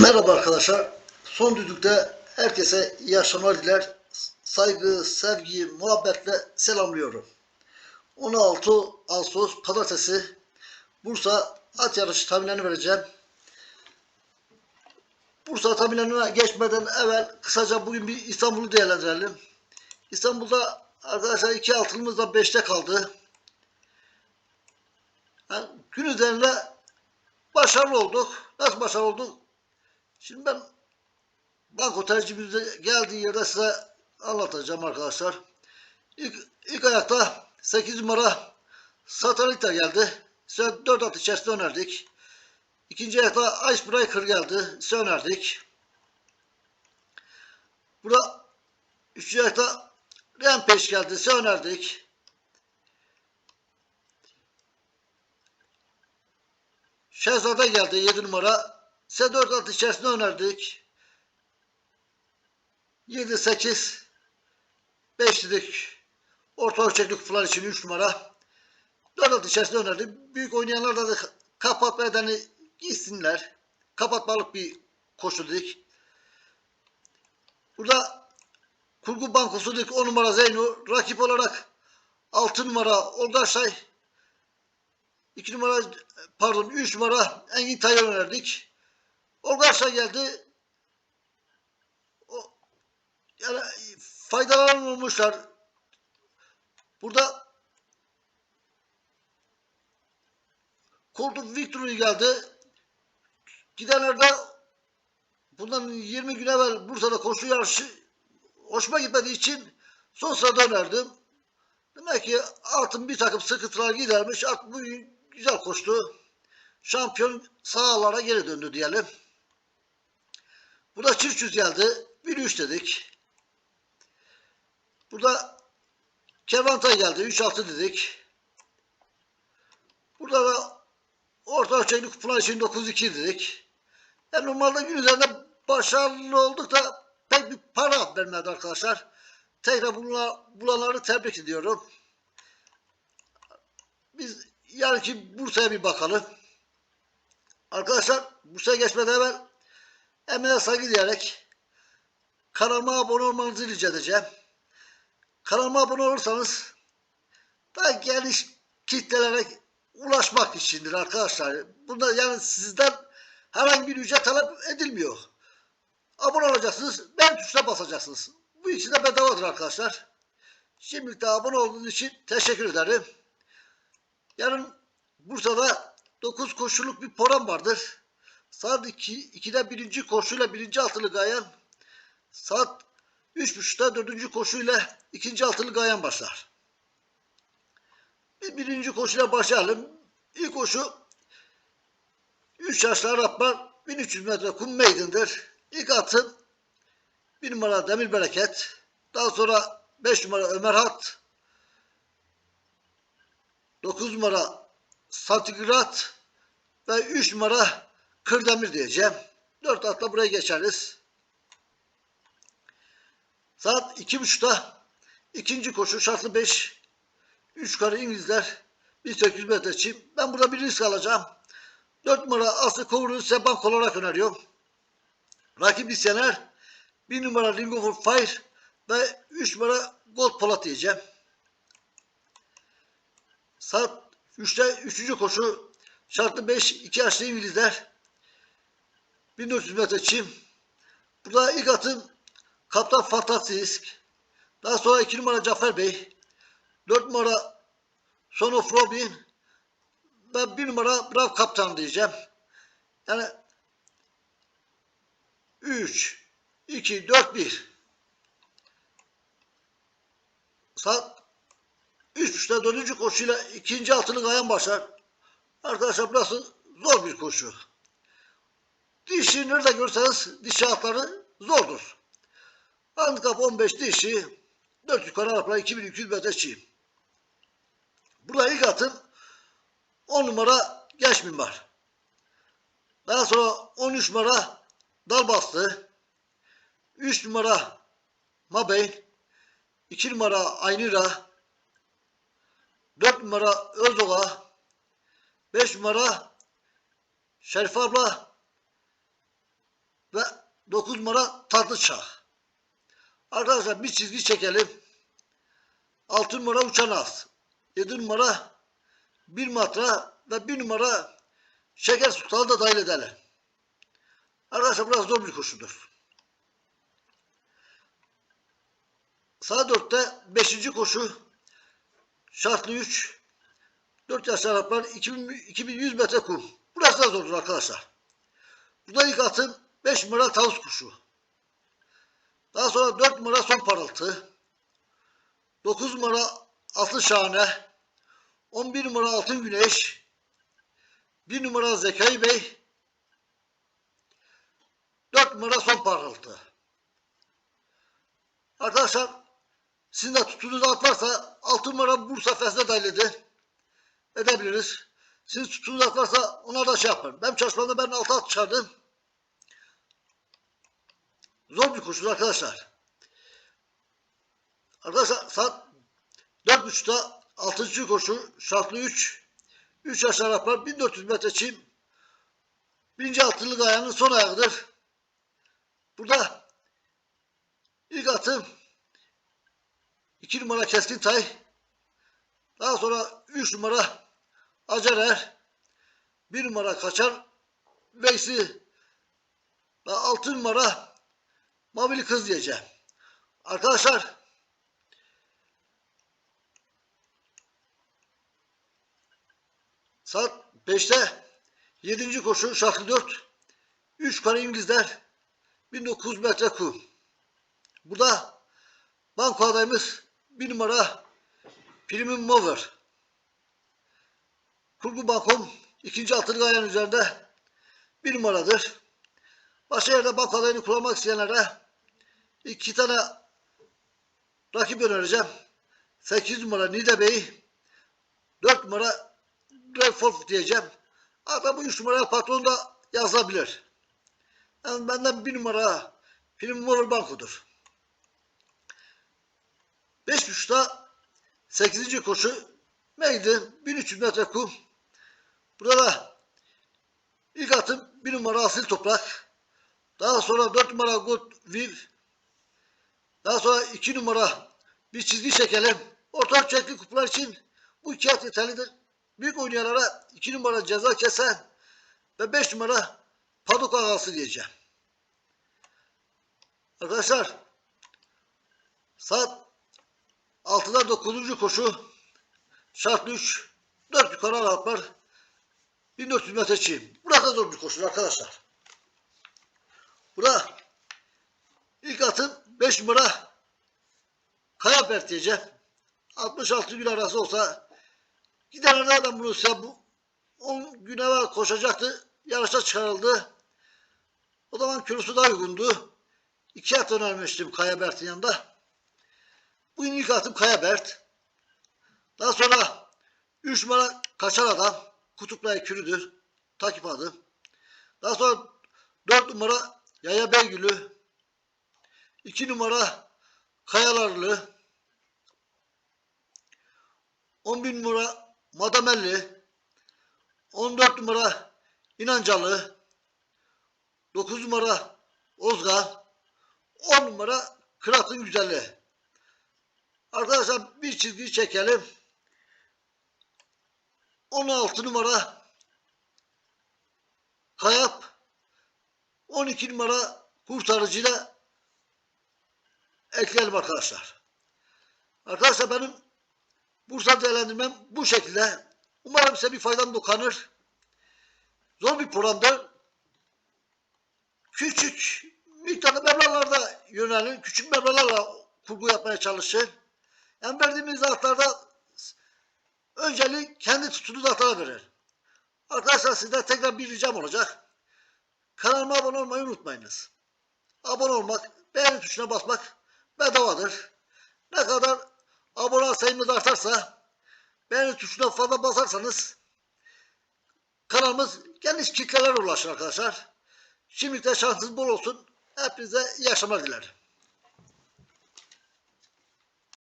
Merhaba arkadaşlar. Son düdükte herkese iyi akşamlar diler. Saygı, sevgi, muhabbetle selamlıyorum. 16 Ağustos Pazartesi Bursa at yarışı tahminlerini vereceğim. Bursa tahminlerine geçmeden evvel kısaca bugün bir İstanbul'u değerlendirelim. İstanbul'da arkadaşlar iki altılımız da 5'te kaldı. Yani gün üzerinde başarılı olduk. Nasıl başarılı olduk? Şimdi ben banko tercihimizde geldiği yerde size anlatacağım arkadaşlar. İlk, ilk ayakta 8 numara Satalita geldi. Size 4 at içerisinde önerdik. İkinci ayakta Icebreaker geldi. Size önerdik. Burada üçüncü ayakta Rampage geldi. Size önerdik. Şehzade geldi 7 numara. Size 4 at içerisinde önerdik. 7, 8, 5 dedik. Orta ölçekli kutular için 3 numara. 4 at içerisinde önerdik. Büyük oynayanlar da kapatma edeni gitsinler. Kapatmalık bir koşu dedik. Burada kurgu bankosu dedik 10 numara Zeyno. Rakip olarak 6 numara Oldaşay. 2 numara pardon 3 numara Engin Tayyar önerdik. Olgaç'a geldi. O, yani faydalanan olmuşlar. Burada Koltuk Victory geldi. Gidenlerde bundan 20 gün evvel Bursa'da koşu yarışı hoşuma gitmediği için son sırada önerdim. Demek ki atın bir takım sıkıntılar gidermiş. At bugün güzel koştu. Şampiyon sahalara geri döndü diyelim. Burada Çirçüz geldi. 1-3 dedik. Burada Kervantay geldi. 3-6 dedik. Burada da orta ölçekli kutular için 9-2 dedik. Yani normalde gün üzerinde başarılı olduk da pek bir para vermedi arkadaşlar. Tekrar bulanları tebrik ediyorum. Biz yarınki Bursa'ya bir bakalım. Arkadaşlar Bursa'ya geçmeden evvel emeğe saygı diyerek kanalıma abone olmanızı rica edeceğim. Kanalıma abone olursanız daha geniş kitlelere ulaşmak içindir arkadaşlar. Bunda yani sizden herhangi bir ücret talep edilmiyor. Abone olacaksınız, ben tuşuna basacaksınız. Bu ikisi de bedavadır arkadaşlar. Şimdilik de abone olduğunuz için teşekkür ederim. Yarın Bursa'da 9 koşuluk bir program vardır. Saat 2, 2'de birinci koşuyla birinci altılı gayan. Saat 3.30'da dördüncü koşuyla ikinci altılı gayan başlar. Biz birinci koşuyla başlayalım. İlk koşu 3 yaşlı Araplar 1300 metre kum meydandır. İlk atın 1 numara Demir Bereket. Daha sonra 5 numara Ömer Hat. 9 numara Santigrat ve 3 numara Kırdemir diyeceğim. 4 atla buraya geçeriz. Saat 2.30'da ikinci koşu şartlı 5 3 karı İngilizler 1800 metre çim. Ben burada bir risk alacağım. 4 numara Aslı Kovur'u size bank olarak öneriyorum. Rakip isyaner 1 numara Ringo for Fire ve 3 numara Gold Polat diyeceğim. Saat 3'te 3. koşu şartlı 5 2 yaşlı İngilizler 1400 metre çim. Burada ilk atım Kaptan Fantastisk. Daha sonra 2 numara Cafer Bey. 4 numara Son of Robin. Ve 1 numara Brav Kaptan diyeceğim. Yani 3 2 4 1 Saat 3.30'da dördüncü koşuyla ikinci altılık ayan başlar. Arkadaşlar burası zor bir koşu. Dişi nerede görseniz dişi atları zordur. Handikap 15 dişi 4 yukarı Araplar 2200 metre çiğ. Burada ilk atım 10 numara genç mimar. Daha sonra 13 numara dal bastı. 3 numara Mabeyn. 2 numara Aynira. 4 numara Özoğa. 5 numara Şerif abla 9 numara tatlı çağ. Arkadaşlar bir çizgi çekelim. 6 numara uçan az. 7 numara 1 matra ve 1 numara şeker sultanı da dahil edelim. Arkadaşlar biraz zor bir koşudur. Saat 4'te 5. koşu şartlı 3 4 yaş Araplar 2000, 2100 metre kum. Burası da zordur arkadaşlar. Burada ilk atım 5 numara tavus kuşu. Daha sonra 4 numara son parıltı. 9 numara altın şahane. 11 numara altın güneş. 1 numara Zekai Bey. 4 numara son parıltı. Arkadaşlar sizin de tuttuğunuz at varsa 6 numara Bursa Fesne dahil edin. Edebiliriz. Siz tuttuğunuz at varsa ona da şey yapın. Ben çalışmamda ben 6 at çıkardım. Zor bir koşudur arkadaşlar. Arkadaşlar saat 4.30'da 6. koşu şartlı 3. 3 aşağı yapar 1400 metre çim. Birinci altılık ayağının son ayağıdır. Burada ilk atım 2 numara Keskin Tay. Daha sonra 3 numara Acerer. 1 numara Kaçar. Ve 6 numara Mavili Kız diyeceğim. Arkadaşlar saat 5'te 7. koşu şartlı 4 3 para İngilizler 1900 metre kum. Burada banko adayımız 1 numara Premium Mover. Kurgu bankom ikinci altılık ayağın üzerinde bir numaradır. Başka yerde banko adayını kullanmak isteyenlere iki tane rakip önereceğim. 8 numara Nida Bey, 4 numara Redford diyeceğim. Hatta bu 3 numara patron da yazabilir. Yani benden 1 numara Film Mover Banko'dur. 5.5'ta 8. koşu Maiden 1300 metre kum. Burada da ilk atım 1 numara Asil Toprak. Daha sonra 4 numara Good Viv. Daha sonra 2 numara bir çizgi çekelim. Orta ölçekli kupalar için bu iki at yeterlidir. Büyük oynayanlara 2 numara ceza kesen ve 5 numara Paduk Ağası diyeceğim. Arkadaşlar saat 6'da 9. koşu şartlı 3 4 yukarı Araplar 1400 metre çiğim. Burada zor bir koşu arkadaşlar. Burada ilk atın 5 numara Kaya Bert diyeceğim. 66 gün arası olsa gider nereden bunu bu 10 gün evvel koşacaktı. Yarışa çıkarıldı. O zaman kilosu daha uygundu. İki at önermiştim Kaya Bert'in yanında. Bugün ilk atım Kaya Bert. Daha sonra 3 numara Kaçar Adam. Kutuplayı Kürüdür. Takip adı. Daha sonra 4 numara Yaya Beygülü. 2 numara Kayalarlı. 11 numara Madamelli. 14 numara İnancalı. 9 numara Ozga. 10 numara Kırat'ın güzelliği. Arkadaşlar bir çizgi çekelim. 16 numara Kayap 12 numara kurtarıcıyla ekleyelim arkadaşlar. Arkadaşlar benim Bursa değerlendirmem bu şekilde. Umarım size bir faydam dokunur. Zor bir programdır. Küçük miktarda meblalarda yönelin. Küçük meblalarla kurgu yapmaya çalışın. Yani verdiğimiz zarflarda önceliği kendi tuttuğunuz zarflara verir. Arkadaşlar sizden tekrar bir ricam olacak. Kanalıma abone olmayı unutmayınız. Abone olmak, beğeni tuşuna basmak bedavadır. Ne kadar abone sayımız artarsa beğeni tuşuna fazla basarsanız kanalımız geniş kitlelere ulaşır arkadaşlar. Şimdilik de şansınız bol olsun. Hepinize iyi akşamlar dilerim.